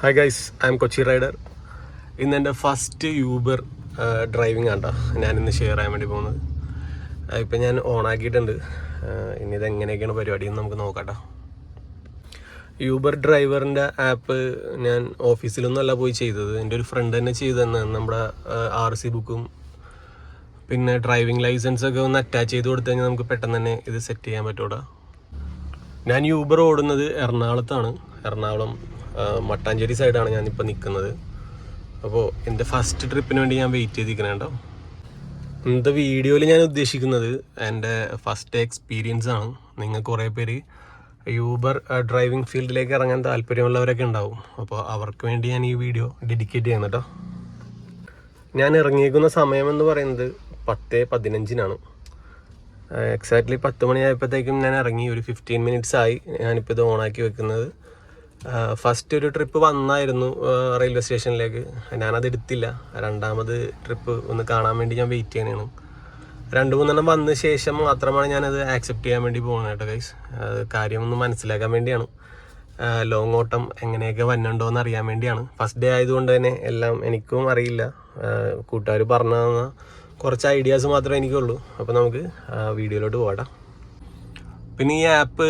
Hi guys I'm Kochi rider ഇന്ന് എന്റെ first Uber driving ആണ്ടോ. ഞാനിന്ന് ഷെയർ ചെയ്യാൻ വേണ്ടി പോകുന്നത്. ഇപ്പം ഞാൻ ഓൺ ആക്കിയിട്ടുണ്ട്. ഇനി ഇത് എങ്ങനെയൊക്കെയാണ് പരിപാടി എന്ന് നമുക്ക് നോക്കാട്ടോ. യൂബർ ഡ്രൈവറിന്റെ ആപ്പ് ഞാൻ ഓഫീസിലൊന്നുമല്ല പോയി ചെയ്തത്. എന്റെ ഒരു ഫ്രണ്ട് തന്നെ ചെയ്തെന്ന് നമ്മുടെ ആർ സി ബുക്കും പിന്നെ ഡ്രൈവിംഗ് ലൈസൻസൊക്കെ ഒന്ന് അറ്റാച്ച് ചെയ്ത് കൊടുത്തു കഴിഞ്ഞാൽ നമുക്ക് പെട്ടെന്ന് തന്നെ ഇത് സെറ്റ് ചെയ്യാൻ പറ്റൂടാ. ഞാൻ യൂബർ ഓടുന്നത് എറണാകുളത്താണ്. എറണാകുളം മട്ടാഞ്ചേരി സൈഡാണ് ഞാനിപ്പോൾ നിൽക്കുന്നത് അപ്പോൾ എന്റെ ഫസ്റ്റ് ട്രിപ്പിന് വേണ്ടി ഞാൻ വെയിറ്റ് ചെയ്തിരിക്കണേ കേട്ടോ ഇന്നത്തെ വീഡിയോയിൽ ഞാൻ ഉദ്ദേശിക്കുന്നത് എന്റെ ഫസ്റ്റ് എക്സ്പീരിയൻസ് ആണ്. നിങ്ങൾ കുറേ പേര് യൂബർ ഡ്രൈവിംഗ് ഫീൽഡിലേക്ക് ഇറങ്ങാൻ താല്പര്യമുള്ളവരൊക്കെ ഉണ്ടാവും. അപ്പോൾ അവർക്ക് വേണ്ടി ഞാൻ ഈ വീഡിയോ ഡെഡിക്കേറ്റ് ചെയ്യുന്നു കേട്ടോ ഞാൻ ഇറങ്ങിയേക്കുന്ന സമയം എന്ന് പറയുന്നത് പത്ത് പതിനഞ്ചിനാണ്. എക്സാക്ട്ലി പത്ത് മണിയായപ്പോഴത്തേക്കും ഞാൻ ഇറങ്ങി. ഒരു ഫിഫ്റ്റീൻ മിനിറ്റ്സ് ആയി. ഞാനിപ്പോൾ ഇത് ഓണാക്കി വെക്കുന്നത്. ഫസ്റ്റ് ഒരു ട്രിപ്പ് വന്നായിരുന്നു റെയിൽവേ സ്റ്റേഷനിലേക്ക് ഞാനത് എടുത്തില്ല. രണ്ടാമത് ട്രിപ്പ് ഒന്ന് കാണാൻ വേണ്ടി ഞാൻ വെയിറ്റ് ചെയ്യണേണ്. രണ്ട് മൂന്നെണ്ണം വന്ന ശേഷം മാത്രമാണ് ഞാനത് ആക്സെപ്റ്റ് ചെയ്യാൻ വേണ്ടി പോകുന്നത് കേട്ടോ ഗൈസ് അത് കാര്യം ഒന്ന് മനസ്സിലാക്കാൻ വേണ്ടിയാണ്. ലോങ് ഓട്ടം എങ്ങനെയൊക്കെ വന്നുണ്ടോ എന്ന് അറിയാൻ വേണ്ടിയാണ്. ഫസ്റ്റ് ഡേ ആയതുകൊണ്ട് തന്നെ എല്ലാം എനിക്കും അറിയില്ല. കൂട്ടുകാർ പറഞ്ഞു തന്ന കുറച്ച് ഐഡിയാസ് മാത്രമേ എനിക്കുള്ളൂ. അപ്പോൾ നമുക്ക് വീഡിയോയിലോട്ട് പോകാം പിന്നെ ഈ ആപ്പ്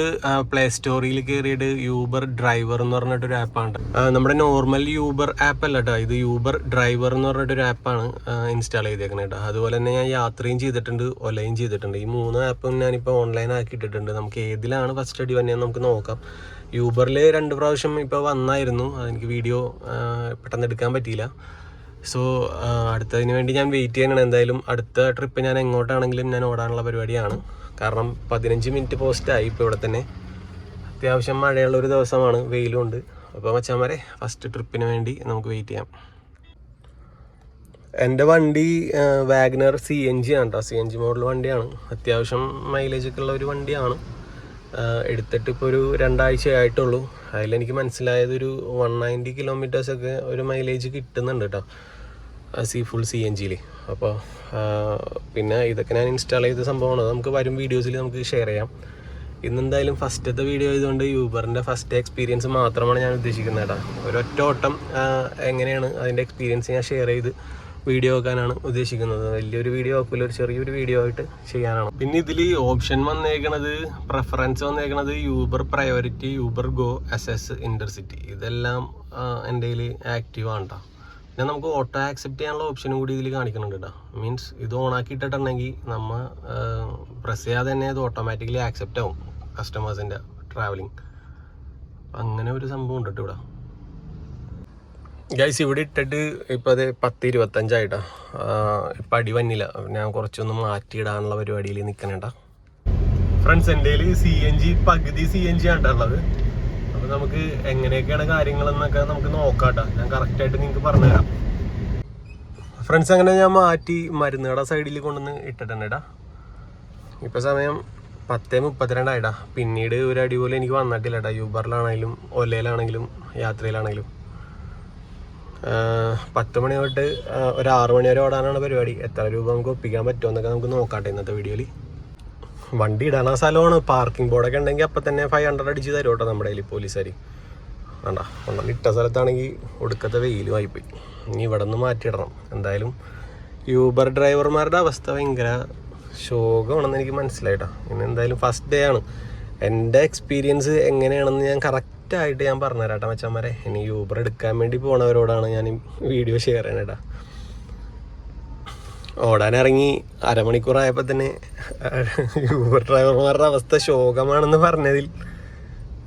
പ്ലേ സ്റ്റോറിൽ കയറിയിട്ട് യൂബർ ഡ്രൈവർ എന്ന് പറഞ്ഞിട്ടൊരു ആപ്പാണ്. നമ്മുടെ നോർമൽ യൂബർ ആപ്പ് അല്ല കേട്ടോ ഇത് യൂബർ ഡ്രൈവർ എന്ന് പറഞ്ഞിട്ടൊരു ആപ്പാണ് ഇൻസ്റ്റാൾ ചെയ്തേക്കുന്നത് കേട്ടോ അതുപോലെ തന്നെ ഞാൻ യാത്രയും ചെയ്തിട്ടുണ്ട് ഒലയും ചെയ്തിട്ടുണ്ട്. ഈ മൂന്ന് ആപ്പും ഞാനിപ്പോൾ ഓൺലൈൻ ആക്കി ഇട്ടിട്ടുണ്ട്. നമുക്ക് ഏതിലാണ് ഫസ്റ്റ് അടി വന്നതെന്ന് നമുക്ക് നോക്കാം. യൂബറിൽ രണ്ട് പ്രാവശ്യം ഇപ്പോൾ വന്നായിരുന്നു. അതെനിക്ക് വീഡിയോ പെട്ടെന്ന് എടുക്കാൻ പറ്റിയില്ല. സോ അടുത്തതിന് വേണ്ടി ഞാൻ വെയിറ്റ് ചെയ്യാനാണ് എന്തായാലും അടുത്ത ട്രിപ്പ് ഞാൻ എങ്ങോട്ടാണെങ്കിലും ഞാൻ ഓടാനുള്ള പരിപാടിയാണ്. കാരണം പതിനഞ്ച് മിനിറ്റ് പോസ്റ്റായി ഇപ്പോൾ ഇവിടെ തന്നെ. അത്യാവശ്യം മഴയുള്ള ഒരു ദിവസമാണ് വെയിലും ഉണ്ട്. അപ്പോൾ മച്ചാമാരെ ഫസ്റ്റ് ട്രിപ്പിന് വേണ്ടി നമുക്ക് വെയിറ്റ് ചെയ്യാം. എന്റെ വണ്ടി വാഗ്നർ സി എൻ ജി ആണ് കേട്ടോ. സി എൻ ജി മോഡൽ വണ്ടിയാണ്. അത്യാവശ്യം മൈലേജ് ഒക്കെ ഉള്ള ഒരു വണ്ടിയാണ്. എടുത്തിട്ട് ഇപ്പോൾ ഒരു രണ്ടാഴ്ച ആയിട്ടുള്ളൂ. അതിലെനിക്ക് മനസ്സിലായത് ഒരു വൺ നയന്റി കിലോമീറ്റേഴ്സൊക്കെ ഒരു മൈലേജ് കിട്ടുന്നുണ്ട് കേട്ടോ. സി ഫുൾ സി എൻ ജിയിൽ അപ്പോൾ പിന്നെ ഇതൊക്കെ ഞാൻ ഇൻസ്റ്റാൾ ചെയ്ത സംഭവമാണ്. നമുക്ക് വരും വീഡിയോസിൽ നമുക്ക് ഷെയർ ചെയ്യാം. ഇന്നെന്തായാലും ഫസ്റ്റത്തെ വീഡിയോ ആയതുകൊണ്ട് യൂബറിന്റെ ഫസ്റ്റ് എക്സ്പീരിയൻസ് മാത്രമാണ് ഞാൻ ഉദ്ദേശിക്കുന്നത് കേട്ടോ. ഒരൊറ്റ ഓട്ടം എങ്ങനെയാണ് അതിന്റെ എക്സ്പീരിയൻസ് ഞാൻ ഷെയർ ചെയ്ത് വീഡിയോ ആക്കാനാണ് ഉദ്ദേശിക്കുന്നത്. വലിയൊരു വീഡിയോ ആക്കില്ല ഒരു ചെറിയൊരു വീഡിയോ ആയിട്ട് ചെയ്യാനാണ്. പിന്നെ ഇതിൽ ഓപ്ഷൻ വന്നേക്കണത് preference വന്നേക്കണത് Uber priority Uber go S S intercity ഇതെല്ലാം എന്റെ കയ്യിൽ ആക്റ്റീവ് ആണ്. പിന്നെ നമുക്ക് ഓട്ടോ ആക്സെപ്റ്റ് ചെയ്യാനുള്ള ഓപ്ഷനും കൂടി ഇതിൽ കാണിക്കുന്നുണ്ട് കേട്ടോ മീൻസ് ഇത് ഓൺ ആക്കി ഇട്ടിട്ടുണ്ടെങ്കിൽ നമ്മൾ പ്രസ് ചെയ്യാതെ തന്നെ ഇത് ഓട്ടോമാറ്റിക്കലി ആക്സെപ്റ്റ് ആവും കസ്റ്റമേഴ്സിന്റെ ട്രാവലിംഗ് അങ്ങനെ ഒരു സംഭവം ഉണ്ട് കേട്ടോ ഇവിടെ. ഗൈസ് ഇവിടെ ഇട്ടിട്ട് ഇപ്പം അത് പത്ത് ഇരുപത്തഞ്ചായിട്ടാ ഇപ്പം അടി വന്നില്ല. ഞാൻ കുറച്ചൊന്ന് മാറ്റിയിടാനുള്ള പരിപാടിയിൽ നിൽക്കണേട്ടാ ഫ്രണ്ട്സ് എന്റെ സി എൻ ജി പകുതി സി എൻ ജി ആണ്ടുള്ളത് അപ്പോൾ നമുക്ക് എങ്ങനെയൊക്കെയാണ് കാര്യങ്ങളെന്നൊക്കെ നമുക്ക് നോക്കാട്ടോ. ഞാൻ കറക്റ്റായിട്ട് നിങ്ങൾക്ക് പറഞ്ഞുതരാം. ഫ്രണ്ട്സ് അങ്ങനെ ഞാൻ മാറ്റി മരുന്നുകട സൈഡിൽ കൊണ്ടുവന്ന് ഇട്ടിട്ടുണ്ടേടാ. ഇപ്പം സമയം പത്തേ മുപ്പത്തിരണ്ടായിട്ടാ പിന്നീട് ഒരു അടിപോലെ എനിക്ക് വന്നിട്ടില്ല യൂബറിലാണെങ്കിലും ഒലയിലാണെങ്കിലും യാത്രയിലാണെങ്കിലും. പത്ത് മണി തൊട്ട് ഒരു ആറ് മണി വരെ ഓടാനാണ് പരിപാടി. എത്ര രൂപ നമുക്ക് ഒപ്പിക്കാൻ പറ്റുമോ എന്നൊക്കെ നമുക്ക് നോക്കാട്ടെ ഇന്നത്തെ വീഡിയോയിൽ വണ്ടി ഇടാനുള്ള സ്ഥലമാണ്. പാർക്കിംഗ് ബോർഡൊക്കെ ഉണ്ടെങ്കിൽ അപ്പം തന്നെ ഫൈവ് ഹൺഡ്രഡ് അടിച്ച് തരും കേട്ടോ നമ്മുടെ കയ്യിൽ പോലീസുകാർ വേണ്ട കൊണ്ടുവന്ന് ഇട്ട സ്ഥലത്താണെങ്കിൽ ഒടുക്കത്തെ വെയിലും ആയിപ്പോയി. ഇനി ഇവിടെ നിന്ന് മാറ്റിയിടണം. എന്തായാലും യൂബർ ഡ്രൈവർമാരുടെ അവസ്ഥ ഭയങ്കര ശോകമാണെന്ന് എനിക്ക് മനസ്സിലായിട്ടാ ഇനി എന്തായാലും ഫസ്റ്റ് ഡേ ആണ്. എന്റെ എക്സ്പീരിയൻസ് എങ്ങനെയാണെന്ന് ഞാൻ കറക്റ്റായിട്ട് ഞാൻ പറഞ്ഞുതരാം കേട്ടോ മച്ചന്മാരെ. ഇനി യൂബർ എടുക്കാൻ വേണ്ടി പോണവരോടാണ് ഞാൻ വീഡിയോ ഷെയർ ചെയ്യണേട്ടാ ഓടാൻ ഇറങ്ങി അരമണിക്കൂറായപ്പോൾ തന്നെ യൂബർ ഡ്രൈവർമാരുടെ അവസ്ഥ ശോകമാണെന്ന് പറഞ്ഞതിൽ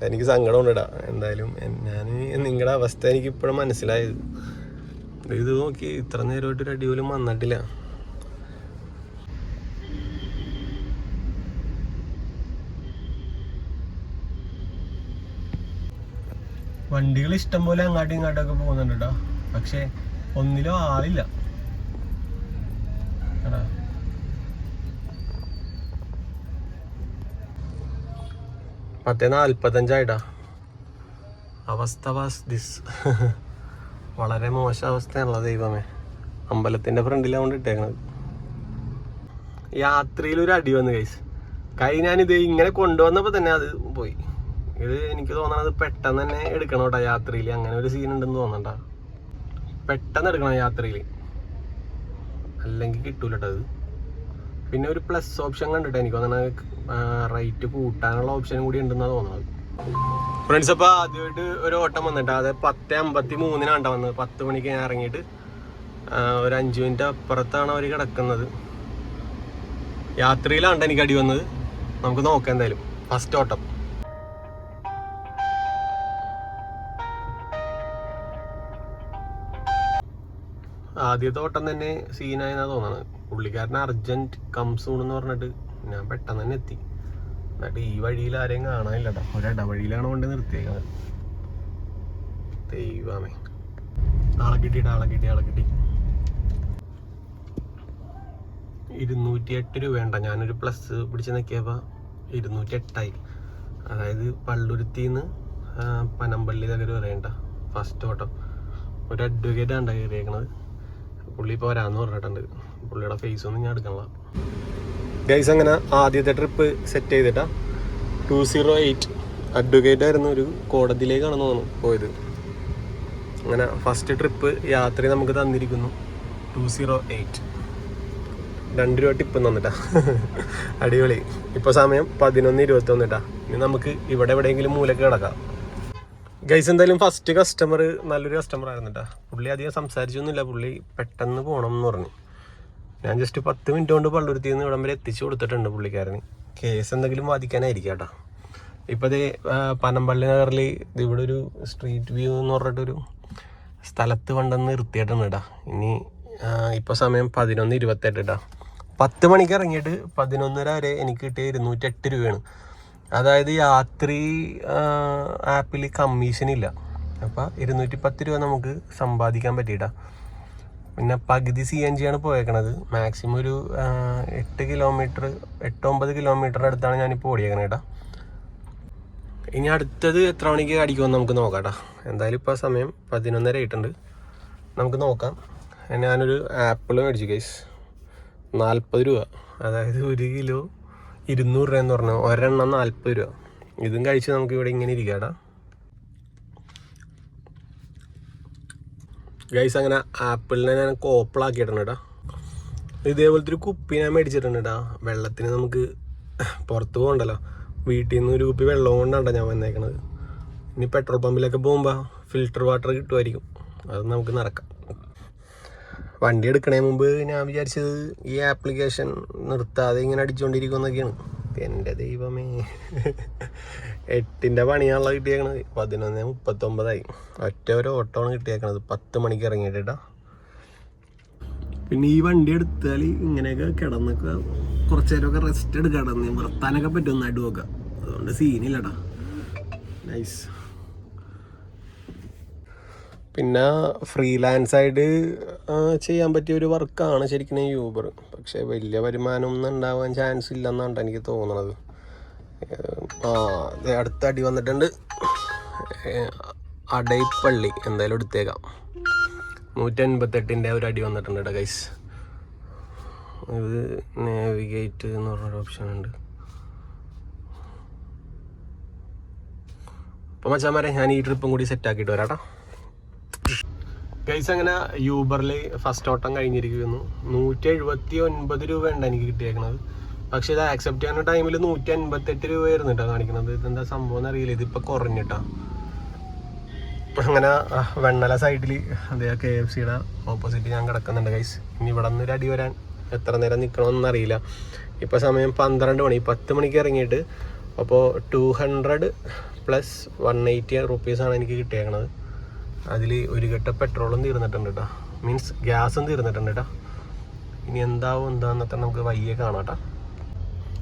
എനിക്ക് സങ്കടമുണ്ട് ഇടാ എന്തായാലും ഞാൻ നിങ്ങളുടെ അവസ്ഥ എനിക്ക് ഇപ്പോഴും മനസ്സിലായത് ഇത് നോക്കി ഇത്ര നേരമായിട്ട് ഒരു അടിപോലും വന്നിട്ടില്ല. വണ്ടികൾ ഇഷ്ടം പോലെ അങ്ങാട്ടും ഇങ്ങോട്ടും ഒക്കെ പോകുന്നുണ്ട് കേട്ടോ പക്ഷെ ഒന്നിലും ആളില്ല. പത്തേ നാൽപ്പത്തഞ്ചായിട്ടാ അവസ്ഥ വാസ് ദിസ്. വളരെ മോശം അവസ്ഥയാണല്ലോ ദൈവമേ. അമ്പലത്തിന്റെ ഫ്രണ്ടിലാവുകൊണ്ട് ഇട്ടേക്കണത്. യാത്രയിൽ ഒരു അടി വന്നു കൈസ് കൈ ഞാനിത് ഇങ്ങനെ കൊണ്ടുവന്നപ്പോൾ തന്നെ അത് പോയി. ഇത് എനിക്ക് തോന്നണത് പെട്ടെന്ന് തന്നെ എടുക്കണം കേട്ടോ യാത്രയിൽ അങ്ങനെ ഒരു സീൻ ഉണ്ടെന്ന് തോന്നണ്ട. പെട്ടെന്ന് എടുക്കണം യാത്രയിൽ അല്ലെങ്കിൽ കിട്ടൂല കേട്ടോ അത്. പിന്നെ ഒരു പ്ലസ് ഓപ്ഷൻ കണ്ടിട്ട് എനിക്ക് തോന്നണത് റേറ്റ് കൂട്ടാനുള്ള ഓപ്ഷനും കൂടി ഉണ്ടെന്നാണ് തോന്നുന്നത് ഫ്രണ്ട്സ് അപ്പോൾ ആദ്യമായിട്ട് ഒരു ഓട്ടം വന്നിട്ട് അത് പത്ത് അമ്പത്തി മൂന്നിനാണ് വന്നത്. പത്ത് മണിക്ക് ഞാൻ ഇറങ്ങിയിട്ട് ഒരു അഞ്ച് മിനിറ്റ് അപ്പുറത്താണ് അവർ കിടക്കുന്നത്. യാത്രയിലാണ് എനിക്ക് അടി വന്നത്. നമുക്ക് നോക്കാം എന്തായാലും. ഫസ്റ്റ് ഓട്ടം. ആദ്യത്തെ ഓട്ടം തന്നെ സീനായെന്നാ തോന്നണത്. പുള്ളിക്കാരൻ അർജന്റ് കംസൂൺ എന്ന് പറഞ്ഞിട്ട് ഞാൻ പെട്ടെന്ന് തന്നെ എത്തി. എന്നിട്ട് ഈ വഴിയിൽ ആരെയും കാണാനില്ലട്ടോ. ഒരു വഴിയിലാണ് കൊണ്ട് നിർത്തിയേക്കുന്നത് ദൈവമേ. ആളെ കിട്ടിയിട്ട് ആളെ കിട്ടി ആളെ കിട്ടി. ഇരുന്നൂറ്റി എട്ട് രൂപയുണ്ട. ഞാനൊരു പ്ലസ് പിടിച്ച് നിൽക്കിയപ്പോൾ ഇരുന്നൂറ്റി എട്ടായി അതായത് പള്ളുരുത്തിന്ന് പനമ്പള്ളി തകര് പറയണ്ട ഫസ്റ്റ് ഓട്ടം ഒരു അഡ്വക്കേറ്റ് ആണ് കയറിയേക്കണത് പുള്ളി ഇപ്പോൾ വരാമെന്ന് പറഞ്ഞിട്ടുണ്ട്. പുള്ളിയുടെ ഫേസ് ഒന്നും ഞാൻ എടുക്കണില്ല. ഗൈസ് അങ്ങനെ ആദ്യത്തെ ട്രിപ്പ് സെറ്റ് ചെയ്തിട്ടാ ടു സീറോ എയ്റ്റ് അഡ്വക്കേറ്റ് ആയിരുന്നു ഒരു കോടതിയിലേക്കാണെന്ന് തോന്നുന്നു പോയത്. അങ്ങനെ ഫസ്റ്റ് ട്രിപ്പ് യാത്ര നമുക്ക് തന്നിരിക്കുന്നു ടു സീറോ എയ്റ്റ് രണ്ട് രൂപ ടിപ്പ് തന്നിട്ടാ അടിപൊളി. ഇപ്പോൾ സമയം പതിനൊന്ന് ഇരുപത്തി ഒന്നിട്ടാ ഇനി നമുക്ക് ഇവിടെ എവിടെയെങ്കിലും മൂലക്ക് കിടക്കാം. ഗൈസ് എന്തായാലും ഫസ്റ്റ് കസ്റ്റമർ നല്ലൊരു കസ്റ്റമർ ആയിരുന്നു കേട്ടോ പുള്ളി അധികം സംസാരിച്ചൊന്നുമില്ല. പുള്ളി പെട്ടെന്ന് പോകണം എന്ന് പറഞ്ഞു. ഞാൻ ജസ്റ്റ് പത്ത് മിനിറ്റ് കൊണ്ട് പള്ളുരുത്തിയിൽ നിന്ന് ഇവിടം വരെ എത്തിച്ചു കൊടുത്തിട്ടുണ്ട് പുള്ളിക്കാരന്. കേസ് എന്തെങ്കിലും വാദിക്കാനായിരിക്കും കേട്ടോ. ഇപ്പോൾ ഇത് പനമ്പള്ളി നഗറിൽ ഇതിവിടെ ഒരു സ്ട്രീറ്റ് വ്യൂ എന്ന് പറഞ്ഞിട്ടൊരു സ്ഥലത്ത് കൊണ്ടുവന്ന് നിർത്തിയിട്ടുണ്ട് കേട്ടോ ഇനി ഇപ്പോൾ സമയം പതിനൊന്ന് ഇരുപത്തെട്ട് കേട്ടോ പത്ത് മണിക്ക് ഇറങ്ങിയിട്ട് പതിനൊന്നര വരെ എനിക്ക് കിട്ടിയ ഇരുന്നൂറ്റെട്ട് രൂപയാണ്. അതായത് യാത്രി ആപ്പിൽ കമ്മീഷൻ ഇല്ല അപ്പം ഇരുന്നൂറ്റി പത്ത് രൂപ നമുക്ക് സമ്പാദിക്കാൻ പറ്റിയിട്ടാ. പിന്നെ പകുതി സി എൻ ജി ആണ് പോയേക്കണത്. മാക്സിമം ഒരു എട്ട് കിലോമീറ്റർ എട്ട് ഒമ്പത് കിലോമീറ്റർ അടുത്താണ് ഞാനിപ്പോൾ ഓടിയേക്കണത് കേട്ടോ. ഇനി അടുത്തത് എത്ര മണിക്ക് അടിക്കുമെന്ന് നമുക്ക് നോക്കാം കേട്ടോ. എന്തായാലും ഇപ്പോൾ സമയം പതിനൊന്നര ആയിട്ടുണ്ട്. നമുക്ക് നോക്കാം. ഞാനൊരു ആപ്പിൾ മേടിച്ചു കേസ് നാൽപ്പത് രൂപ. അതായത് ഒരു കിലോ ഇരുന്നൂറ് രൂപ എന്ന് പറഞ്ഞു ഒരെണ്ണം നാൽപ്പത് രൂപ. ഇതും കഴിച്ച് നമുക്ക് ഇവിടെ ഇങ്ങനെ ഇരിക്കാടാ. ഗൈസ് അങ്ങനെ ആപ്പിളിനെ ഞാൻ കോപ്പിളാക്കിയിട്ടുണ്ട് ഇതേപോലത്തെ ഒരു കുപ്പി ഞാൻ മേടിച്ചിട്ടുണ്ട് വെള്ളത്തിന് നമുക്ക് പുറത്ത് പോകണ്ടല്ലോ. വീട്ടിൽ നിന്ന് ഒരു കുപ്പി വെള്ളം കൊണ്ടാണ് ഞാൻ വന്നേക്കണത്. ഇനി പെട്രോൾ പമ്പിലൊക്കെ പോകുമ്പോൾ ഫിൽറ്റർ വാട്ടർ കിട്ടുമായിരിക്കും അത് നമുക്ക് നടക്കാം വണ്ടി എടുക്കണേ മുമ്പ് ഞാൻ വിചാരിച്ചത് ഈ ആപ്ലിക്കേഷൻ നിർത്താതെ ഇങ്ങനെ അടിച്ചുകൊണ്ടിരിക്കുമെന്നൊക്കെയാണ് എന്റെ ദൈവമേ. എട്ടിന്റെ പണിയാണല്ലോ കിട്ടിയേക്കണത്. പതിനൊന്ന് മുപ്പത്തൊമ്പതായി. ഒറ്റ ഒരു ഓട്ടമാണ് കിട്ടിയേക്കണത്. പത്ത് മണിക്ക് ഇറങ്ങിയിട്ടാ പിന്നെ ഈ വണ്ടി എടുത്താൽ ഇങ്ങനെയൊക്കെ കിടന്നൊക്കെ കുറച്ച് നേരമൊക്കെ റെസ്റ്റ് എടുക്കാൻ നിർത്താനൊക്കെ പറ്റും. നടുവൊക്കെ. അതുകൊണ്ട് സീനില്ലടാ നൈസ് പിന്നെ ഫ്രീലാൻസ് ആയിട്ട് ചെയ്യാൻ പറ്റിയ ഒരു വർക്കാണ് ശരിക്കും ഈ യൂബർ പക്ഷേ വലിയ വരുമാനം ഒന്നും ഉണ്ടാവാൻ ചാൻസ് ഇല്ലെന്നാണ് എനിക്ക് തോന്നുന്നത് ആ അടുത്ത അടി വന്നിട്ടുണ്ട്. അടൈപ്പള്ളി എന്തായാലും എടുത്തേക്കാം. നൂറ്റി അൻപത്തെട്ടിന്റെ ഒരു അടി വന്നിട്ടുണ്ട് കേട്ടോ ഗൈസ് ഇത് നേവിഗേറ്റ് എന്ന് പറഞ്ഞൊരു ഓപ്ഷൻ ഉണ്ട്. അപ്പോൾ മച്ചാമാരെ ഞാൻ ഈ ട്രിപ്പും കൂടി സെറ്റ് ആക്കിയിട്ട് വരാട്ടോ ഗൈസ് അങ്ങനെ യൂബറിൽ ഫസ്റ്റ് ഓട്ടം കഴിഞ്ഞിരിക്കുന്നു. നൂറ്റി എഴുപത്തി ഒൻപത് രൂപയുണ്ട് എനിക്ക് കിട്ടിയേക്കണത്. പക്ഷേ ഇത് ആക്സെപ്റ്റ് ചെയ്യുന്ന ടൈമിൽ നൂറ്റി അൻപത്തെട്ട് രൂപയായിരുന്നു കേട്ടോ കാണിക്കുന്നത്. ഇതെന്താ സംഭവം എന്ന് അറിയില്ല ഇതിപ്പോൾ കുറഞ്ഞിട്ടാ അങ്ങനെ വെണ്ണല സൈഡിൽ അതേ കെ എഫ് സിയുടെ ഓപ്പോസിറ്റ് ഞാൻ കിടക്കുന്നുണ്ട് ഗൈസ് ഇനി ഇവിടെ നിന്ന് ഒരു അടി വരാൻ എത്ര നേരം നിൽക്കണമെന്ന് അറിയില്ല ഇപ്പോൾ സമയം പന്ത്രണ്ട് മണി പത്ത് മണിക്ക് ഇറങ്ങിയിട്ട് അപ്പോൾ two hundred plus one eighty റുപ്പീസാണ് എനിക്ക് കിട്ടിയേക്കണത്. അതിൽ ഒരു ഘട്ടം പെട്രോളും തീർന്നിട്ടുണ്ട് കേട്ടോ മീൻസ് ഗ്യാസും തീർന്നിട്ടുണ്ട് കേട്ടോ ഇനി എന്താവും എന്താന്നൊക്കെ നമുക്ക് വയ്യെ കാണാം കേട്ടോ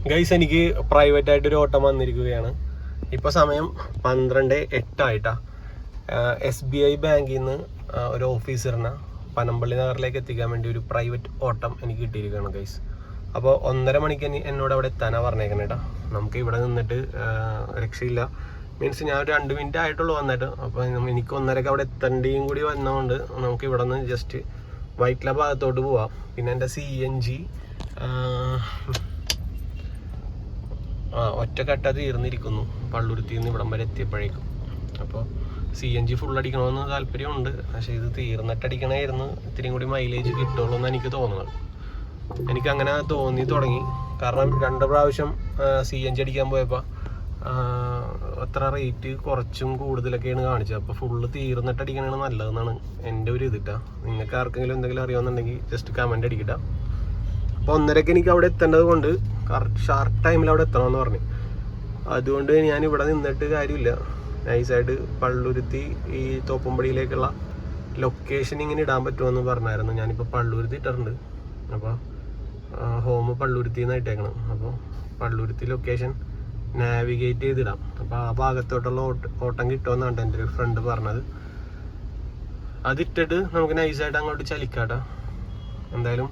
ഗൈസ് എനിക്ക് പ്രൈവറ്റ് ഒരു ഓട്ടം വന്നിരിക്കുകയാണ്. ഇപ്പോൾ സമയം പന്ത്രണ്ട് എട്ടായിട്ടാ എസ് ബി ഐ ബാങ്കിൽ നിന്ന് ഒരു ഓഫീസറിനെ പനമ്പള്ളി നഗറിലേക്ക് എത്തിക്കാൻ വേണ്ടി ഒരു പ്രൈവറ്റ് ഓട്ടം എനിക്ക് കിട്ടിയിരിക്കുകയാണ് ഗൈസ് അപ്പോൾ ഒന്നര മണിക്ക് എന്നോട് അവിടെ എത്താനാണ് പറഞ്ഞേക്കണേട്ടാ നമുക്ക് ഇവിടെ നിന്നിട്ട് രക്ഷയില്ല. മീൻസ് ഞാൻ ഒരു രണ്ട് മിനിറ്റ് ആയിട്ടുള്ളൂ വന്നിട്ട്. അപ്പോൾ എനിക്ക് ഒന്നരക്ക് അവിടെ എത്തേണ്ടിയും കൂടി വന്നതുകൊണ്ട് നമുക്ക് ഇവിടെ നിന്ന് ജസ്റ്റ് വൈറ്റ്ല ഭാഗത്തോട്ട് പോവാം. പിന്നെ എന്റെ സി എൻ ജി ആ ഒറ്റക്കട്ട തീർന്നിരിക്കുന്നു. പള്ളുരുത്തി നിന്ന് ഇവിടം വരെ എത്തിയപ്പോഴേക്കും. അപ്പോൾ സി എൻ ജി ഫുൾ അടിക്കണമെന്ന് താല്പര്യമുണ്ട്. പക്ഷേ ഇത് തീർന്നിട്ടടിക്കണമായിരുന്നു. ഇത്രയും കൂടി മൈലേജ് കിട്ടുള്ളൂ എന്ന് എനിക്ക് തോന്നുന്നത്. എനിക്ക് അങ്ങനെ തോന്നി തുടങ്ങി. കാരണം രണ്ട് പ്രാവശ്യം സി എൻ ജി അടിക്കാൻ പോയപ്പോൾ അത്ര റേറ്റ് കുറച്ചും കൂടുതലൊക്കെയാണ് കാണിച്ചത്. അപ്പോൾ ഫുള്ള് തീർന്നിട്ട് അടിക്കണതാണ് നല്ലതെന്നാണ് എന്റെ ഒരു ഇതിട്ടാ. നിങ്ങൾക്ക് ആർക്കെങ്കിലും എന്തെങ്കിലും അറിയാമെന്നുണ്ടെങ്കിൽ ജസ്റ്റ് കമന്റ് അടിക്കട്ട. അപ്പോൾ ഒന്നരക്ക് എനിക്ക് അവിടെ എത്തേണ്ടത് കൊണ്ട് കറക്റ്റ് ഷാർപ്പ് ടൈമിൽ അവിടെ എത്തണമെന്ന് പറഞ്ഞു. അതുകൊണ്ട് ഞാൻ ഇവിടെ നിന്നിട്ട് കാര്യമില്ല. നൈസായിട്ട് പള്ളുരുത്തി ഈ തോപ്പുംപടിയിലേക്കുള്ള ലൊക്കേഷൻ ഇങ്ങനെ ഇടാൻ പറ്റുമെന്ന് പറഞ്ഞായിരുന്നു. ഞാനിപ്പോൾ പള്ളുരുത്തി ഇട്ടിട്ടുണ്ട്. അപ്പോൾ ഹോം പള്ളുരുത്തി നിന്ന് അപ്പോൾ പള്ളുരുത്തി ലൊക്കേഷൻ നാവിഗേറ്റ് ചെയ്തിടാം. അപ്പോൾ ആ ഭാഗത്തോട്ടുള്ള ഓട്ട കിട്ടുമെന്നാണ് എന്റെ ഒരു ഫ്രണ്ട് പറഞ്ഞത്. അതിട്ടിട്ട് നമുക്ക് നൈസായിട്ട് അങ്ങോട്ട് ചലിക്കാട്ടോ. എന്തായാലും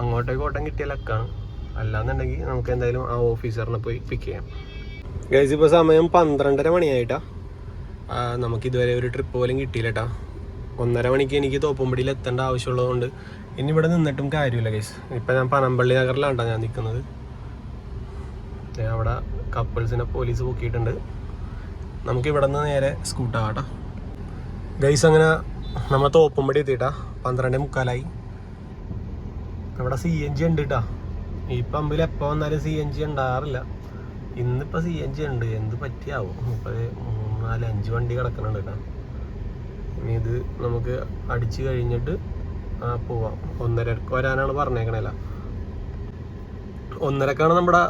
അങ്ങോട്ടേക്ക് ഓട്ടം കിട്ടിയ ലക്കാണ്. അല്ലാന്നുണ്ടെങ്കിൽ നമുക്ക് എന്തായാലും ആ ഓഫീസറിനെ പോയി പിക്ക് ചെയ്യാം. ഗൈസ് ഇപ്പോൾ സമയം പന്ത്രണ്ടര മണിയായിട്ടാ. നമുക്ക് ഇതുവരെ ഒരു ട്രിപ്പ് പോലും കിട്ടിയില്ല കേട്ടാ ഒന്നര മണിക്ക് എനിക്ക് തോപ്പുംപടിയിൽ എത്തേണ്ട ആവശ്യമുള്ളതുകൊണ്ട് ഇനി ഇവിടെ നിന്നിട്ടും കാര്യമില്ല ഗൈസ് ഇപ്പം ഞാൻ പനമ്പള്ളി നഗറിലാണ് ഞാൻ നിൽക്കുന്നത് അവിടെ കപ്പിൾസിനെ പോലീസ് പൊക്കിയിട്ടുണ്ട്. നമുക്ക് ഇവിടെ നിന്ന് നേരെ സ്കൂട്ടാകട്ടോ ഗൈസ് അങ്ങനെ നമ്മൾ തോപ്പുംപടി എത്തിയിട്ടാ. പന്ത്രണ്ടേ മുക്കാലായി. ഇവിടെ സി എൻ ജി ഉണ്ട് കേട്ടാ ഈ പമ്പിൽ എപ്പോൾ വന്നാലും സി എൻ ജി ഉണ്ടാകാറില്ല ഇന്നിപ്പോൾ സി എൻ ജി ഉണ്ട്. എന്ത് പറ്റിയാവും? ഇപ്പോൾ മൂന്ന് നാല് അഞ്ച് വണ്ടി കിടക്കുന്നുണ്ട് കേട്ടോ ഇനി ഇത് നമുക്ക് അടിച്ച് കഴിഞ്ഞിട്ട് പോവാം. ഒന്നര വരാനാണ് പറഞ്ഞേക്കണല്ല ഒന്നരക്കാണ് നമ്മുടെ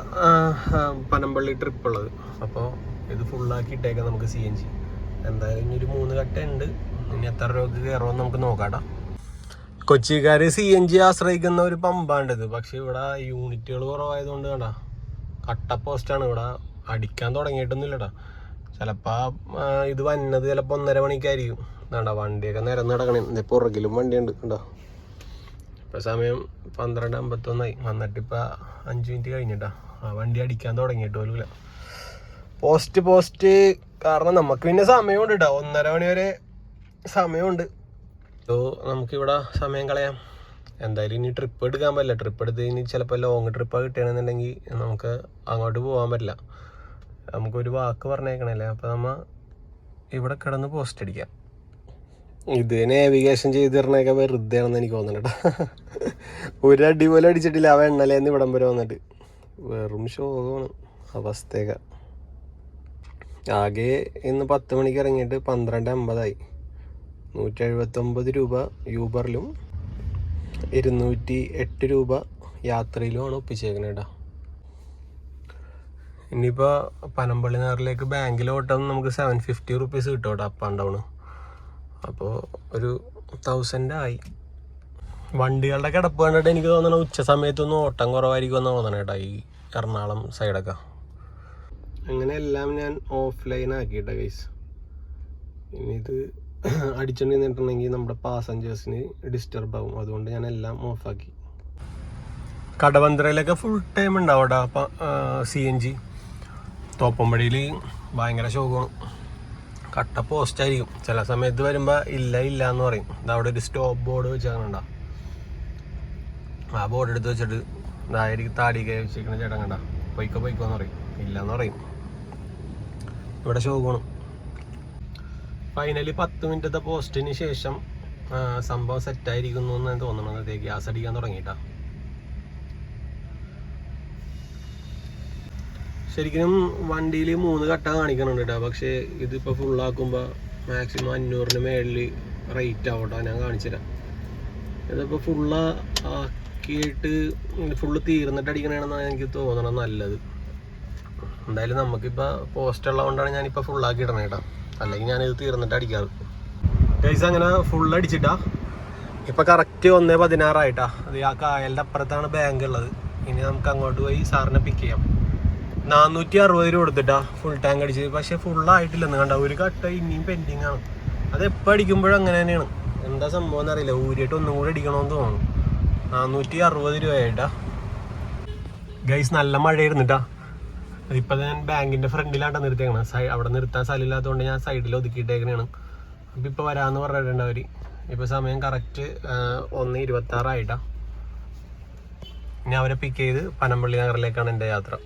പനമ്പള്ളി ട്രിപ്പ് ഉള്ളത്. അപ്പോൾ ഇത് ഫുള്ളാക്കി ഇട്ടേക്കാം നമുക്ക് സി എൻ ജി എന്തായാലും ഇനി ഒരു മൂന്ന് കട്ട ഉണ്ട്. ഇനി എത്ര രൂപക്ക് കയറുമെന്ന് നമുക്ക് നോക്കാട്ടോ. കൊച്ചിക്കാർ സി എൻ ജി ആശ്രയിക്കുന്ന ഒരു പമ്പാണിത് പക്ഷേ ഇവിടെ യൂണിറ്റുകൾ കുറവായതുകൊണ്ട് കണ്ടാ കട്ട പോസ്റ്റാണ് ഇവിടെ. അടിക്കാൻ തുടങ്ങിയിട്ടൊന്നുമില്ലടാ. ചിലപ്പോൾ ഇത് വന്നത് ചിലപ്പോൾ ഒന്നര മണിക്കായിരിക്കും. വേണ്ട വണ്ടിയൊക്കെ നിരന്ന് കിടക്കണേ ഇതിപ്പോൾ പുറകിലും വണ്ടിയുണ്ട് കണ്ടോ. ഇപ്പം സമയം പന്ത്രണ്ട് അമ്പത്തൊന്നായി. വന്നിട്ടിപ്പോൾ അഞ്ച് മിനിറ്റ് കഴിഞ്ഞിട്ടാ. ആ വണ്ടി അടിക്കാൻ തുടങ്ങിയിട്ട് പോലുമില്ല പോസ്റ്റ് പോസ്റ്റ് കാരണം നമുക്ക് പിന്നെ സമയമുണ്ട് കേട്ടോ ഒന്നര മണി വരെ സമയമുണ്ട്. സോ നമുക്കിവിടെ സമയം കളയാം. എന്തായാലും ഇനി ട്രിപ്പ് എടുക്കാൻ പറ്റില്ല. ട്രിപ്പ് എടുത്ത് ഇനി ചിലപ്പോൾ ലോങ് ട്രിപ്പാണ് കിട്ടുകയാണെന്നുണ്ടെങ്കിൽ നമുക്ക് അങ്ങോട്ട് പോകാൻ പറ്റില്ല. നമുക്കൊരു വാക്ക് പറഞ്ഞേക്കണല്ലേ? അപ്പോൾ നമ്മൾ ഇവിടെ കിടന്ന് പോസ്റ്റ് അടിക്കാം. ഇത് നാവിഗേഷൻ ചെയ്ത് തരണയൊക്കെ വെറുതെ ആണെന്ന് എനിക്ക് തോന്നുന്നുണ്ട്. കേട്ടോ ഒരു അടി പോലും അടിച്ചിട്ടില്ല. അവ എണ്ണലേന്ന് ഇവിടം വരെ വന്നിട്ട്. വെറും ശോകമാണ് അവസ്ഥയൊക്കെ. ആകെ ഇന്ന് പത്ത് മണിക്ക് ഇറങ്ങിയിട്ട് പന്ത്രണ്ട് അമ്പതായി. നൂറ്റി എഴുപത്തൊമ്പത് രൂപ യൂബറിലും ഇരുന്നൂറ്റി എട്ട് രൂപ യാത്രയിലുമാണ് ഒപ്പിച്ചേക്കുന്നത് കേട്ടോ. ഇനിയിപ്പോൾ പനമ്പള്ളി നഗറിലേക്ക് ബാങ്കിൽ ഓട്ടം നമുക്ക് സെവൻ ഫിഫ്റ്റി റുപ്പീസ് കിട്ടും കേട്ടോ അപ്പ് ആൻഡ് ഡൗൺ അപ്പോൾ ഒരു തൗസൻഡ് ആയി. വണ്ടികളുടെ കിടപ്പ് കണ്ടിട്ട് എനിക്ക് തോന്നണം ഉച്ച സമയത്തൊന്നും ഓട്ടം കുറവായിരിക്കും എന്ന് തോന്നണം കേട്ടോ ഈ എറണാകുളം സൈഡൊക്കെ അങ്ങനെ എല്ലാം ഞാൻ ഓഫ്ലൈൻ ആക്കിയിട്ട ഗൈസ് ഇനി ഇത് അടിച്ചുകൊണ്ടിരുന്നിട്ടുണ്ടെങ്കിൽ നമ്മുടെ പാസഞ്ചേഴ്സിന് ഡിസ്റ്റർബ് ആകും അതുകൊണ്ട് ഞാൻ എല്ലാം ഓഫാക്കി കടവന്ത്രയിലൊക്കെ ഫുൾ ടൈം ഉണ്ടാവും സി എൻ ജി തോപ്പമ്പടിയിൽ ഭയങ്കര ശോകമാണ്. കട്ട പോസ്റ്റ് ആയിരിക്കും. ചില സമയത്ത് വരുമ്പോൾ ഇല്ല ഇല്ല എന്ന് പറയും. ഇത് അവിടെ ഒരു സ്റ്റോപ്പ് ബോർഡ് വെച്ചാൽ ആ ബോർഡ് എടുത്ത് വെച്ചിട്ട് ഇതായിരിക്കും താടിയൊക്കെ വെച്ചിരിക്കണ ചേട്ടൻ കണ്ട? പൊയ്ക്കോ പൊയ്ക്കോ എന്ന് പറയും. എന്ന് പറയും. ഇവിടെ ശോകണം ഫൈനലി പത്ത് മിനിറ്റത്തെ പോസ്റ്റിന് ശേഷം സംഭവം സെറ്റായിരിക്കുന്നു എന്ന് തോന്നുന്നത് ഗ്യാസ് അടിക്കാൻ തുടങ്ങിയിട്ടാ. ശരിക്കും വണ്ടിയിൽ മൂന്ന് കട്ട കാണിക്കുന്നുണ്ട് കേട്ടോ പക്ഷേ ഇതിപ്പോൾ ഫുള്ളാക്കുമ്പോൾ മാക്സിമം അഞ്ഞൂറിന് മേളിൽ റേറ്റ് ആവട്ടോ ഞാൻ കാണിച്ചുതരാം. ഇതിപ്പോൾ ഫുള്ള് ആക്കിയിട്ട് ഫുള്ള് തീർന്നിട്ട് അടിക്കണമെന്നാണ് എനിക്ക് തോന്നണം നല്ലത്. എന്തായാലും നമുക്കിപ്പോൾ പോസ്റ്റ് ഉള്ളതുകൊണ്ടാണ് ഞാനിപ്പോൾ ഫുള്ളാക്കി ഇടണേ കേട്ടോ അല്ലെങ്കിൽ ഞാനിത് തീർന്നിട്ട് അടിക്കാറ് ഗൈസ് അങ്ങനെ ഫുൾ അടിച്ചിട്ടാ. ഇപ്പൊ കറക്റ്റ് ഒന്നേ പതിനാറായിട്ടാ അത് ആ കായലിന്റെ അപ്പുറത്താണ് ബാങ്ക് ഉള്ളത്. ഇനി നമുക്ക് അങ്ങോട്ട് പോയി സാറിനെ പിക്ക് ചെയ്യാം. നാനൂറ്റി അറുപത് രൂപ കൊടുത്തിട്ടാ ഫുൾ ടാങ്ക് അടിച്ചത്. പക്ഷെ ഫുൾ ആയിട്ടില്ലെന്ന് കണ്ട ഒരു കട്ട ഇനിയും പെൻഡിങ് ആണ്. അത് എപ്പോൾ അടിക്കുമ്പോഴും അങ്ങനെ തന്നെയാണ്. എന്താ സംഭവം എന്നറിയില്ല. ഊരിയിട്ട് ഒന്നും കൂടി അടിക്കണമെന്ന് തോന്നുന്നു. നാനൂറ്റി അറുപത് രൂപയായിട്ടാ. ഗൈസ് നല്ല മഴയായിരുന്നിട്ടാ. അതിപ്പോൾ ഞാൻ ബാങ്കിന്റെ ഫ്രണ്ടിലാണ്ടാ നിർത്തിയേക്കണം. സൈ- അവിടെ നിർത്താൻ സ്ഥലമില്ലാത്തതുകൊണ്ട് ഞാൻ സൈഡിൽ ഒതുക്കിയിട്ടേക്കണേണ്. അപ്പൊ ഇപ്പൊ വരാന്ന് പറഞ്ഞിട്ടുണ്ട് അവർ. ഇപ്പൊ സമയം കറക്റ്റ് ഒന്ന് ഇരുപത്തി ഞാൻ അവരെ പിക്ക് ചെയ്ത് പനമ്പള്ളി നഗറിലേക്കാണ് എന്റെ യാത്ര.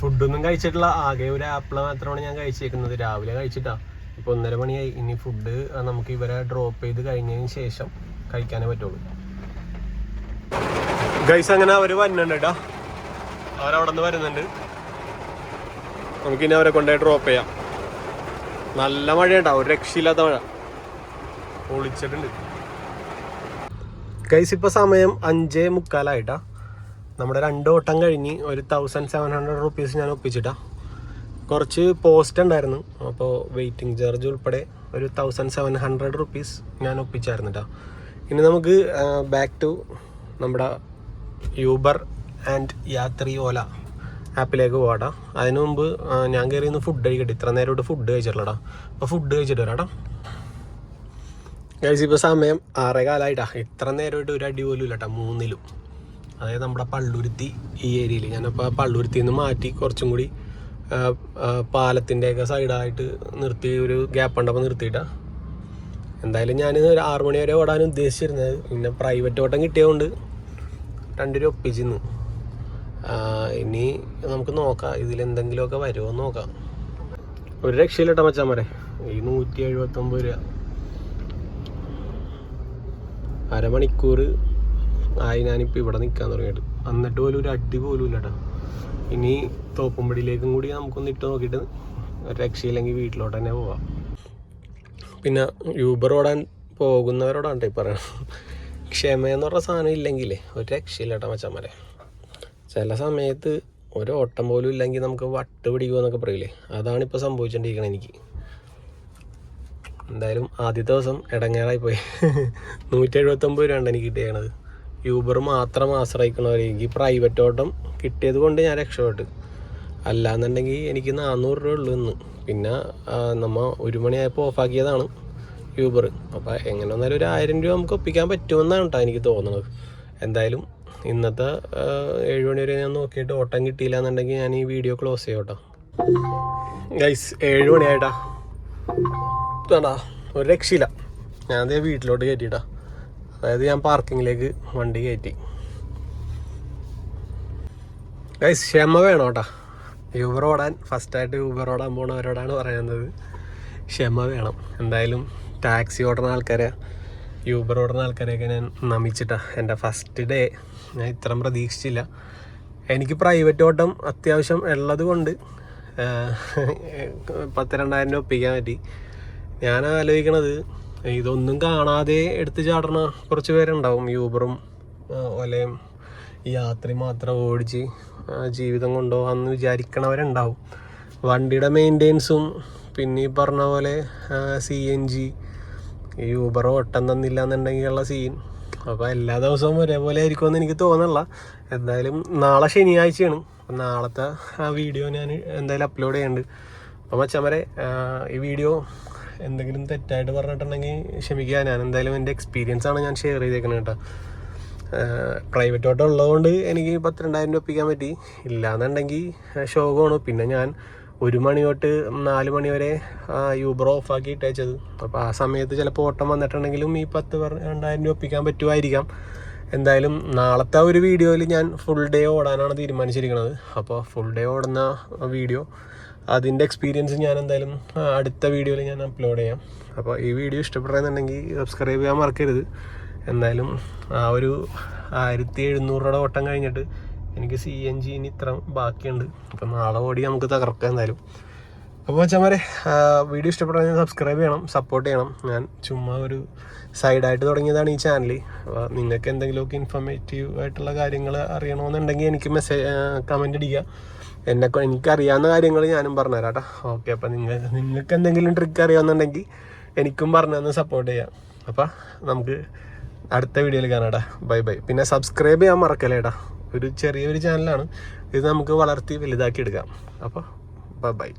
ഫുഡൊന്നും കഴിച്ചിട്ടില്ല. ആകെ ഒരു ആപ്പിൾ മാത്രമാണ് ഞാൻ കഴിച്ചേക്കുന്നത്. രാവിലെ കഴിച്ചിട്ടാ. ഇപ്പൊ ഒന്നര മണിയായി. ഇനി ഫുഡ് നമുക്ക് ഇവരെ ഡ്രോപ്പ് ചെയ്ത് കഴിഞ്ഞതിന് ശേഷം കഴിക്കാനേ പറ്റുള്ളൂ. ഗൈസ് അങ്ങനെ അവർ വരുന്നുണ്ട് കേട്ടോ അവരവിടെ നിന്ന് വരുന്നുണ്ട്. നമുക്കിനി അവരെ കൊണ്ടുപോയി ഡ്രോപ്പ് ചെയ്യാം. നല്ല മഴയുണ്ടാവും. രക്ഷയില്ലാത്ത മഴ. പൊളിച്ചിട്ടുണ്ട്. ഗൈസ് ഇപ്പോൾ സമയം അഞ്ചേ മുക്കാലായിട്ടാ നമ്മുടെ രണ്ട് ഓട്ടം കഴിഞ്ഞ് ഒരു തൗസൻഡ് സെവൻ ഹൺഡ്രഡ് റുപ്പീസ് ഞാൻ ഒപ്പിച്ചിട്ടാ. കുറച്ച് പോസ്റ്റ് ഉണ്ടായിരുന്നു. അപ്പോൾ വെയിറ്റിംഗ് ചാർജ് ഉൾപ്പെടെ ഒരു തൗസൻഡ് സെവൻ ഹൺഡ്രഡ് റുപ്പീസ് ഞാൻ ഒപ്പിച്ചായിരുന്നു കേട്ടോ ഇനി നമുക്ക് ബാക്ക് ടു നമ്മുടെ യൂബർ ആൻഡ് യാത്രി ഓല ആപ്പിലേക്ക് പോകട്ടാ അതിന് മുമ്പ് ഞാൻ കയറി ഒന്ന് ഫുഡ് കഴിക്കട്ടെ. ഇത്ര നേരമായിട്ട് ഫുഡ് കഴിച്ചിട്ടുള്ളടാ അപ്പോൾ ഫുഡ് കഴിച്ചിട്ട് വരാടാ. കഴിച്ച് ഇപ്പോൾ സമയം ആറേ കാലമായിട്ടാ ഇത്ര നേരമായിട്ട് ഒരു അടി പോലും ഇല്ലട്ടാ മൂന്നിലും. അതായത് നമ്മുടെ പള്ളുരുത്തി ഈ ഏരിയയിൽ. ഞാനപ്പോൾ പള്ളുരുത്തിയിൽ നിന്ന് മാറ്റി കുറച്ചും കൂടി പാലത്തിന്റെയൊക്കെ സൈഡായിട്ട് നിർത്തി ഒരു ഗ്യാപ്പ് ഉണ്ടപ്പോൾ നിർത്തിയിട്ടാണ് എന്തായാലും ഞാൻ ഒരു ആറു മണി വരെ ഓടാൻ ഉദ്ദേശിച്ചിരുന്നത്. പിന്നെ പ്രൈവറ്റ് ഓട്ടം കിട്ടിയതുകൊണ്ട് രണ്ട് രൂപ ഒപ്പിച്ചിന്ന് ഇനി നമുക്ക് നോക്കാം ഇതിലെന്തെങ്കിലുമൊക്കെ വരുമോ നോക്കാം. ഒരു രക്ഷയില്ലട്ടോ മച്ചാമാരെ. ഈ നൂറ്റി എഴുപത്തൊമ്പത് രൂപ. അരമണിക്കൂർ ആയി ഞാനിപ്പോൾ ഇവിടെ നിൽക്കാൻ തുടങ്ങിയിട്ട്. എന്നിട്ട് പോലും ഒരു അടി പോലും ഇല്ലട്ടോ ഇനി തോപ്പുംപടിയിലേക്കും കൂടി നമുക്കൊന്ന് ഇട്ട് നോക്കിയിട്ട് രക്ഷയില്ലെങ്കിൽ വീട്ടിലോട്ട് തന്നെ പോവാം. പിന്നെ യൂബർ ഓടാൻ പോകുന്നവരോടാണ് ഈ പറയണം ക്ഷമയെന്ന് പറഞ്ഞ സാധനം ഇല്ലെങ്കിലേ ഒരു രക്ഷയില്ല കേട്ടോ മച്ചന്മാരെ. ചില സമയത്ത് ഒരു ഓട്ടം പോലും ഇല്ലെങ്കിൽ നമുക്ക് വട്ട് പിടിക്കുമെന്നൊക്കെ പറയില്ലേ? അതാണ് ഇപ്പോൾ സംഭവിച്ചുകൊണ്ടിരിക്കുന്നത് എനിക്ക്. എന്തായാലും ആദ്യത്തെ ദിവസം ഇടങ്ങേറായി പോയി നൂറ്റി എഴുപത്തൊമ്പത് രൂപയാണ് എനിക്ക് കിട്ടിയത് യൂബർ മാത്രം ആശ്രയിക്കണവരെങ്കിൽ പ്രൈവറ്റ് ഓട്ടം കിട്ടിയത് കൊണ്ട് ഞാൻ രക്ഷപ്പെട്ടു. അല്ലാന്നുണ്ടെങ്കിൽ എനിക്ക് നാനൂറ് രൂപ ഉള്ളൂ ഇന്ന്. പിന്നെ നമ്മൾ നമ്മ ഒരു മണിയായപ്പോൾ ഓഫാക്കിയതാണ് യൂബർ അപ്പോൾ എങ്ങനെ വന്നാലും ഒരു ആയിരം രൂപ നമുക്ക് ഒപ്പിക്കാൻ പറ്റുമെന്നാണ് കേട്ടോ എനിക്ക് തോന്നുന്നത് എന്തായാലും ഇന്നത്തെ ഏഴ് മണി വരെ ഞാൻ നോക്കിയിട്ട് ഓട്ടം കിട്ടിയില്ല എന്നുണ്ടെങ്കിൽ ഞാൻ ഈ വീഡിയോ ക്ലോസ് ചെയ്യാം കേട്ടോ ഗൈസ് ഏഴ് മണിയായിട്ടാ. ഒരു രക്ഷയില്ല. ഞാൻ അതേ വീട്ടിലോട്ട് കയറ്റിയിട്ടാ അതായത് ഞാൻ പാർക്കിങ്ങിലേക്ക് വണ്ടി കയറ്റി. ഗൈസ് ക്ഷമ വേണം കേട്ടോ. യൂബർ ഓടാൻ ഫസ്റ്റായിട്ട് യൂബർ ഓടാൻ പോണവരോടാണ് പറയുന്നത്. ക്ഷമ വേണം. എന്തായാലും ടാക്സി ഓടുന്ന ആൾക്കാരെ യൂബർ ഓടുന്ന ആൾക്കാരെയൊക്കെ ഞാൻ നമിച്ചിട്ടാണ് എന്റെ ഫസ്റ്റ് ഡേ ഞാൻ ഇത്രയും പ്രതീക്ഷിച്ചില്ല. എനിക്ക് പ്രൈവറ്റ് ഓട്ടം അത്യാവശ്യം ഉള്ളത് കൊണ്ട് പത്ത് രണ്ടായിരം രൂപ ഒപ്പിക്കാൻ പറ്റി. ഞാൻ ആലോചിക്കണത് ഇതൊന്നും കാണാതെ എടുത്തു ചാടണ കുറച്ച് പേരുണ്ടാവും. യൂബറും ഒലയും. യാത്ര മാത്രം ഓടിച്ച് ജീവിതം കൊണ്ടുപോകാമെന്ന് വിചാരിക്കണവരുണ്ടാവും. വണ്ടിയുടെ മെയിന്റെനൻസും പിന്നെ ഈ പറഞ്ഞ പോലെ സി എൻ ജി ഈ യൂബർ ഒട്ടം തന്നില്ല എന്നുണ്ടെങ്കിലുള്ള സീൻ അപ്പോൾ എല്ലാ ദിവസവും ഒരേപോലെ ആയിരിക്കുമെന്ന് എനിക്ക് തോന്നണില്ല എന്തായാലും നാളെ ശനിയാഴ്ചയാണ്. അപ്പം നാളത്തെ ആ വീഡിയോ ഞാൻ എന്തായാലും അപ്ലോഡ് ചെയ്യുന്നുണ്ട് അപ്പോൾ മച്ചമ്മരെ ഈ വീഡിയോ എന്തെങ്കിലും തെറ്റായിട്ട് പറഞ്ഞിട്ടുണ്ടെങ്കിൽ ക്ഷമിക്കുക. ഞാൻ എന്തായാലും എന്റെ എക്സ്പീരിയൻസ് ആണ് ഞാൻ ഷെയർ ചെയ്തേക്കുന്നത് കേട്ടോ. പ്രൈവറ്റ് ഓട്ടോ ഉള്ളതുകൊണ്ട് എനിക്ക് പത്തിരണ്ടായിരം രൂപ ഒപ്പിക്കാൻ പറ്റി. ഇല്ലാന്നുണ്ടെങ്കിൽ ശോകമാണ്. പിന്നെ ഞാൻ ഒരു മണി തൊട്ട് നാല് മണി വരെ യൂബർ ഓഫാക്കി ഇട്ടേച്ചത്. അപ്പോൾ ആ സമയത്ത് ചിലപ്പോൾ ഓട്ടം വന്നിട്ടുണ്ടെങ്കിലും ഈ പത്ത് രണ്ടായിരം രൂപ ഒപ്പിക്കാൻ പറ്റുമായിരിക്കാം. എന്തായാലും നാളത്തെ ഒരു വീഡിയോയിൽ ഞാൻ ഫുൾ ഡേ ഓടാനാണ് തീരുമാനിച്ചിരിക്കുന്നത് അപ്പോൾ ഫുൾ ഡേ ഓടുന്ന വീഡിയോ അതിന്റെ എക്സ്പീരിയൻസ് ഞാൻ എന്തായാലും അടുത്ത വീഡിയോയിൽ ഞാൻ അപ്ലോഡ് ചെയ്യാം. അപ്പോൾ ഈ വീഡിയോ ഇഷ്ടപ്പെടുന്നുണ്ടെങ്കിൽ സബ്സ്ക്രൈബ് ചെയ്യാൻ മറക്കരുത്. എന്തായാലും ആ ഒരു ആയിരത്തി എഴുന്നൂറ് ഓട്ടം കഴിഞ്ഞിട്ട് എനിക്ക് സി എൻ ജി ഇനി ഇത്ര ബാക്കിയുണ്ട്. അപ്പം നാളെ ഓടി നമുക്ക് തകർക്കാം എന്തായാലും. അപ്പോൾ വെച്ചാൽ വീഡിയോ ഇഷ്ടപ്പെട്ടാൽ സബ്സ്ക്രൈബ് ചെയ്യണം സപ്പോർട്ട് ചെയ്യണം. ഞാൻ ചുമ്മാ ഒരു സൈഡായിട്ട് തുടങ്ങിയതാണ് ഈ ചാനൽ അപ്പോൾ നിങ്ങൾക്ക് എന്തെങ്കിലുമൊക്കെ ഇൻഫോർമേറ്റീവ് ആയിട്ടുള്ള കാര്യങ്ങൾ അറിയണമെന്നുണ്ടെങ്കിൽ എനിക്ക് മെസ്സേജ് കമന്റ് അടിക്കുക എന്നെ എനിക്കറിയാവുന്ന കാര്യങ്ങൾ ഞാനും പറഞ്ഞുതരാം കേട്ടോ ഓക്കെ അപ്പോൾ നിങ്ങൾ നിങ്ങൾക്ക് എന്തെങ്കിലും ട്രിക്ക് അറിയാവുന്നുണ്ടെങ്കിൽ എനിക്കും പറഞ്ഞു സപ്പോർട്ട് ചെയ്യാം. അപ്പോൾ നമുക്ക് അടുത്ത വീഡിയോയിൽ കാണാടാ ബൈ ബൈ പിന്നെ സബ്സ്ക്രൈബ് ചെയ്യാൻ മറക്കല്ലേടാ ഒരു ചെറിയൊരു ചാനലാണ് ഇത് നമുക്ക് വളർത്തി വലുതാക്കി എടുക്കാം. അപ്പോൾ ബൈ ബൈ